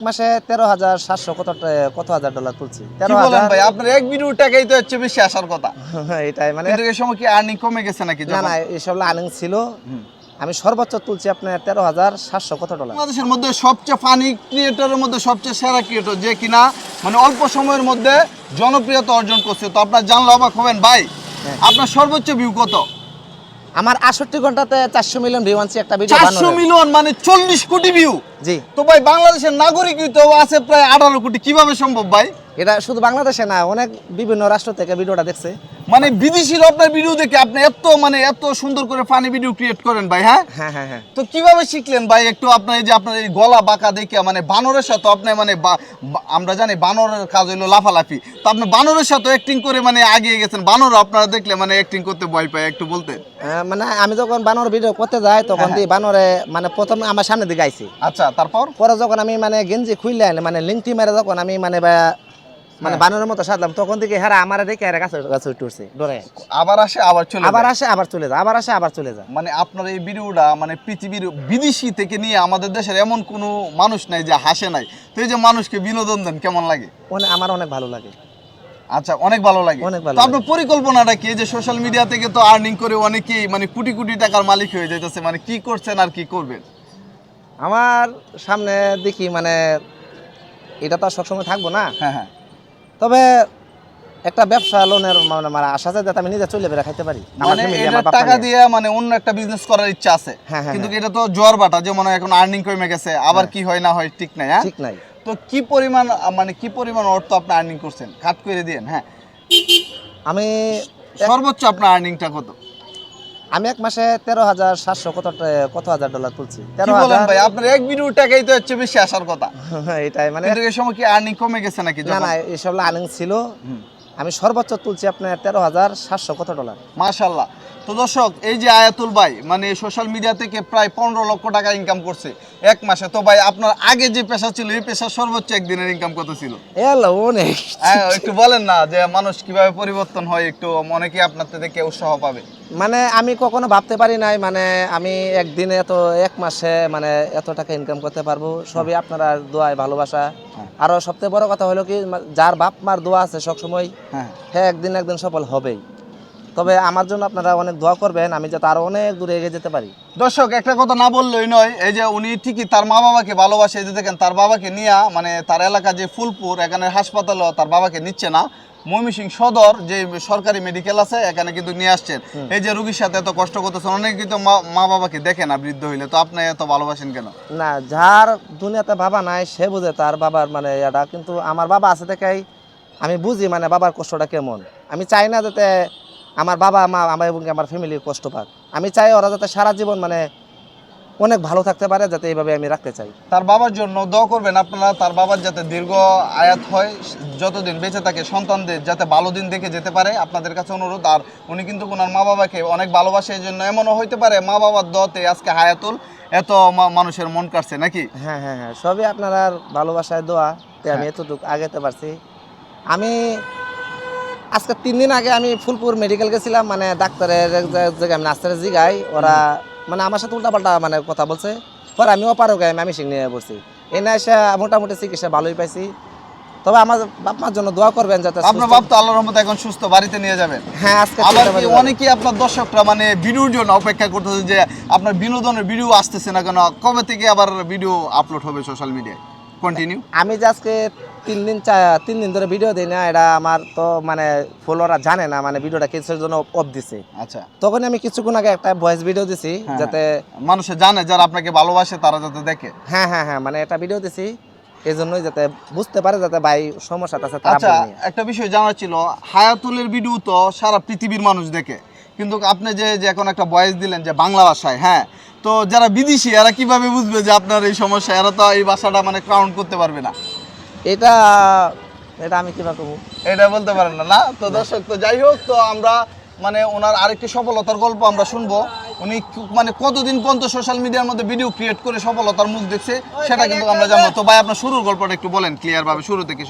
মাসে তেরো হাজার সাতশো কত কত হাজার ডলার তুলছি? তেরো হাজার ভাই আপনার এক টাকাই তো হচ্ছে বেশি আসার কথা। এটাই মানে এই সময় কি আর্নিং কমে গেছে নাকি না না এইসব আর্নিং ছিল। আমি সর্বোচ্চ তুলছি আপনার তেরো হাজার সাতশো কত ডলার বাংলাদেশের মধ্যে সবচেয়ে ফানি ক্রিয়েটরের মধ্যে সবচেয়ে সেরা ক্রিয়েটর যে কিনা মানে অল্প সময়ের মধ্যে জনপ্রিয়তা অর্জন করছে। তো আপনার জানলে অবাক হবেন ভাই হ্যাঁ। আপনার সর্বোচ্চ ভিউ কত? আমার আটষট্টি ঘন্টাতে চারশো মিলিয়ন ভিউ আনছি একটা ভিডিও চারশো মিলিয়ন মানে চল্লিশ কোটি ভিউ জি। তো ভাই বাংলাদেশের নাগরিক তো আছে প্রায় আঠারো কোটি। কীভাবে সম্ভব ভাই? এটা শুধু বাংলাদেশে না অনেক বিভিন্ন রাষ্ট্র থেকে ভিডিওটা দেখছে। মানে বিদেশির আপনার ভিডিও দেখে আপনি এত মানে এত সুন্দর করে ফানি ভিডিও ক্রিয়েট করেন ভাই হ্যাঁ? হ্যাঁ হ্যাঁ হ্যাঁ। তো কীভাবে শিখলেন ভাই একটু আপনার এই যে আপনার এই গলা বাঁকা দেখে মানে বানরের সাথে আপনি মানে আমরা জানি বানরের কাজ হলো লাফালাফি। তো আপনি বানরের সাথে অ্যাক্টিং করে মানে আগিয়ে গেছেন। বানর আপনারা দেখলে মানে অ্যাক্টিং করতে ভয় পায় একটু বলতে। মানে আমি যখন বানর ভিডিও করতে যাই তখন হ্যাঁ, দিয়ে বানরে মানে প্রথম আমার সামনে দিকে আইছি। আচ্ছা তারপর? পরে যখন আমি মানে গেঞ্জি খুললে মানে লিঙ্কটি মেরে যখন আমি মানে মানে হ্যাঁ। বানরের মতো সাজলাম তখন থেকে হ্যাঁ আমার দেখে এরা গাছে গাছে উঠে উঠছে ডরে। আবার আসে আবার চলে আবার আসে আবার চলে যায় আবার আসে আবার চলে যায়। মানে আপনার এই ভিডিওটা মানে পৃথিবীর বিদেশি থেকে নিয়ে আমাদের দেশের এমন কোনো মানুষ নাই যে হাসে নাই। তো এই যে মানুষকে বিনোদন দেন কেমন লাগে? অনেক আমার অনেক ভালো লাগে। আচ্ছা অনেক ভালো লাগে। অনেক ভালো তো আপনার পরিকল্পনাটা কি? যে সোশ্যাল মিডিয়া থেকে তো আর্নিং করে অনেকেই মানে কোটি কোটি টাকার মালিক হয়ে যাইতেছে মানে কি করছেন আর কি করবেন? আমার সামনে দেখি মানে এটা তো আর সবসময় থাকব না। হ্যাঁ হ্যাঁ। তবে একটা ব্যবসা লোনের মানে আমার আশা যায় যাতে আমি নিজে চলে বেড়া খাইতে পারি। মানে এটা টাকা দিয়ে মানে অন্য একটা বিজনেস করার ইচ্ছা আছে। হ্যাঁ, হ্যাঁ, কিন্তু হ্যাঁ। এটা তো জোয়ার বাটা যেমন এখন আর্নিং কমে গেছে আবার কি হয় না হয় ঠিক নাই হ্যাঁ? ঠিক নাই। তো কি পরিমাণ মানে কি পরিমাণ অর্থ আপনি আর্নিং করছেন? কাট করে দিয়েন হ্যাঁ। আমি সর্বোচ্চ আপনার আর্নিংটা কত? আমি এক মাসে তেরো হাজার সাতশো কত কত হাজার ডলার তুলছি? তেরো বলেন হাজার ভাই? আপনার এক ভিডিও টাকাই তো হচ্ছে বেশি আসার কথা। এটাই মানে এই সময় কি আর্নিং কমে গেছে নাকি না না এইসব আর্নিং ছিল। আমি সর্বোচ্চ তুলছি আপনার তেরো হাজার সাতশো কত ডলার মাশাল্লাহ। তো দর্শক এই যে আয়াতুল ভাই মানে সোশ্যাল মিডিয়া থেকে প্রায় পনেরো লক্ষ টাকা ইনকাম করছে এক মাসে। তো ভাই আপনার আগে যে পেশা ছিল এই পেশার সর্বোচ্চ একদিনের ইনকাম কত ছিল? অনেক। হ্যাঁ, একটু বলেন না যে মানুষ কীভাবে পরিবর্তন হয় একটু মনে কি আপনার থেকে উৎসাহ পাবে? মানে আমি কখনো ভাবতে পারি নাই মানে আমি একদিনে এত এক মাসে মানে এত টাকা ইনকাম করতে পারব সবই আপনারা দোয়ায় ভালোবাসা। হ্যাঁ। আরও সবথেকে বড় কথা হলো কি যার বাপ মার দোয়া আছে সবসময় হ্যাঁ। হ্যাঁ একদিন একদিন সফল হবেই। তবে আমার জন্য আপনারা অনেক দোয়া করবেন আমি যাতে আরও অনেক দূরে এগিয়ে যেতে পারি। দর্শক একটা কথা না বললেই নয় এই যে উনি ঠিকই তার মা বাবাকে ভালোবাসে এই যে দেখেন তার বাবাকে নিয়ে মানে তার এলাকা যে ফুলপুর এখানে হাসপাতালও তার বাবাকে নিচ্ছে না। ময়মনসিং সদর যে সরকারি মেডিকেল আছে এখানে কিন্তু নিয়ে আসছেন। এই যে রুগীর সাথে এত কষ্ট করতেছেন অনেক কিন্তু মা- বাবাকে দেখে না বৃদ্ধ হইলে। তো আপনি এত ভালোবাসেন কেন? না যার দুনিয়াতে বাবা নাই সে বুঝে তার বাবার মানে এটা কিন্তু আমার বাবা আছে থেকেই আমি বুঝি মানে বাবার কষ্টটা কেমন। আমি চাই না যাতে আমার বাবা মা আমার এবং আমার ফ্যামিলি কষ্ট পাক। আমি চাই ওরা যাতে সারা জীবন মানে অনেক ভালো থাকতে পারে যাতে এইভাবে আমি রাখতে চাই। তার বাবার জন্য দোয়া করবেন আপনারা তার বাবার যাতে দীর্ঘ আয়াত হয় যতদিন বেঁচে থাকে সন্তানদের যাতে ভালো দিন দেখে যেতে পারে আপনাদের কাছে অনুরোধ। আর উনি কিন্তু ওনার মা বাবাকে অনেক ভালোবাসে এই জন্য এমনও হইতে পারে মা বাবার দতে আজকে হায়াতুল এত মানুষের মন কাটছে নাকি? হ্যাঁ হ্যাঁ হ্যাঁ সবই আপনার ভালোবাসায় দোয়া। তে আমি এতটুকু আগেতে পারছি। আমি আজকে তিন দিন আগে আমি ফুলপুর মেডিকেল গেছিলাম মানে ডাক্তারের জায়গায়- আমি নাস্তারে জিগাই ওরা মানে আমার সাথে উল্টাপাল্টা মানে কথা বলছে। পরে আমি অপারও গায়ে আমি সিং নিয়ে বলছি এনে এসে মোটামুটি চিকিৎসা ভালোই পাইছি। তবে আমার বাপ মার জন্য দোয়া করবেন যাতে আপনার বাপ তো আল্লাহর রহমতে এখন সুস্থ বাড়িতে নিয়ে যাবেন। হ্যাঁ আজকে আবার কি অনেকেই আপনার দর্শকরা মানে ভিডিওর জন্য অপেক্ষা করতেছে যে আপনার বিনোদনের ভিডিও আসতেছে না কেন? কবে থেকে আবার ভিডিও আপলোড হবে সোশ্যাল মিডিয়ায় কন্টিনিউ আমি যে আজকে তিন দিন চা- তিন দিন ধরে ভিডিও দিই না এটা আমার তো মানে ফলোয়াররা জানে না মানে ভিডিওটা কিসের জন্য অফ দিছে। আচ্ছা। তখন আমি কিছুক্ষণ আগে একটা ভয়েস ভিডিও দিছি হ্যাঁ, যাতে মানুষে জানে যারা আপনাকে ভালোবাসে তারা যাতে দেখে। হ্যাঁ হ্যাঁ হ্যাঁ মানে একটা ভিডিও দিছি এই জন্যই যাতে বুঝতে পারে যাতে ভাই সমস্যা আছে তারা আচ্ছা একটা বিষয় জানার ছিল হায়াতুলের ভিডিও তো সারা পৃথিবীর মানুষ দেখে। কিন্তু আপনি যে যে এখন একটা বয়স দিলেন যে বাংলা ভাষায় হ্যাঁ তো যারা বিদেশি এরা কীভাবে বুঝবে যে আপনার এই সমস্যা? এরা তো এই ভাষাটা মানে ক্রাউন্ট করতে পারবে না। এটা এটা আমি কীভাবে করব? এটা বলতে পারেন না না? তো দর্শক, তো যাই হোক, তো আমরা মানে ওনার আরেকটি সফলতার গল্প আমরা শুনব। উনি মানে কতদিন পর্যন্ত সোশ্যাল মিডিয়ার মধ্যে ভিডিও ক্রিয়েট করে সফলতার মুখ দেখছে, সেটা কিন্তু আমরা জানব। তো ভাই, আপনার শুরুর গল্পটা একটু বলেন ক্লিয়ার ভাবে শুরু থেকে